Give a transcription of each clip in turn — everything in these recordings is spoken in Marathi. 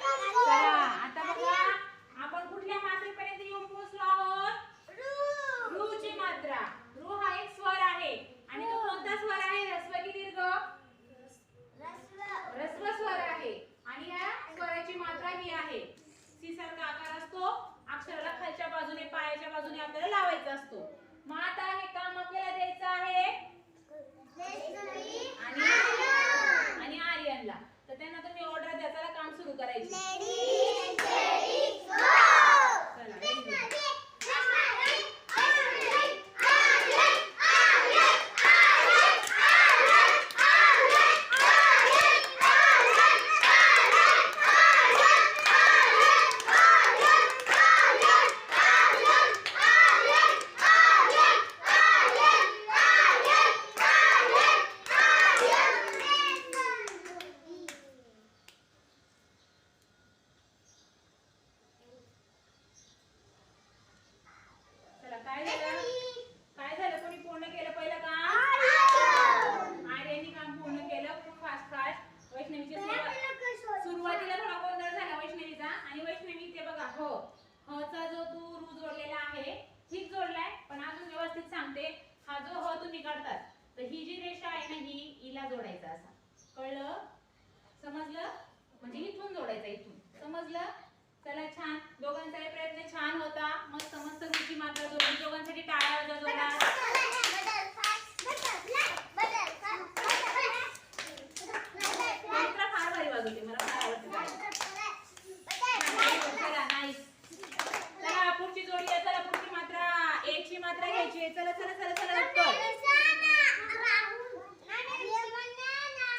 चला करायची काय झालं? काय झालं? कोणी पूर्ण केलं पहिलं काम? आर्यननी काम पूर्ण केलं खूप फास्ट फास्ट वैष्णवीची सुरुवात सुरुवातीला थोडा गोंधळ झाला वैष्णवीचा. आणि वैष्णवी ते बघा हो ह चा जो तू रू जोडलेला आहे ठीक जोडलाय. पण अजून व्यवस्थित सांगते हा जो ह तुम्ही काढतात तर ही जी रेषा आहे ना ही हिला जोडायचा असा. कळलं? समजलं? म्हणजे इथून जोडायचा.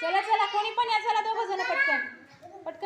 चला चला कोणी पण या चला दोघं जण पटकन. पटकन.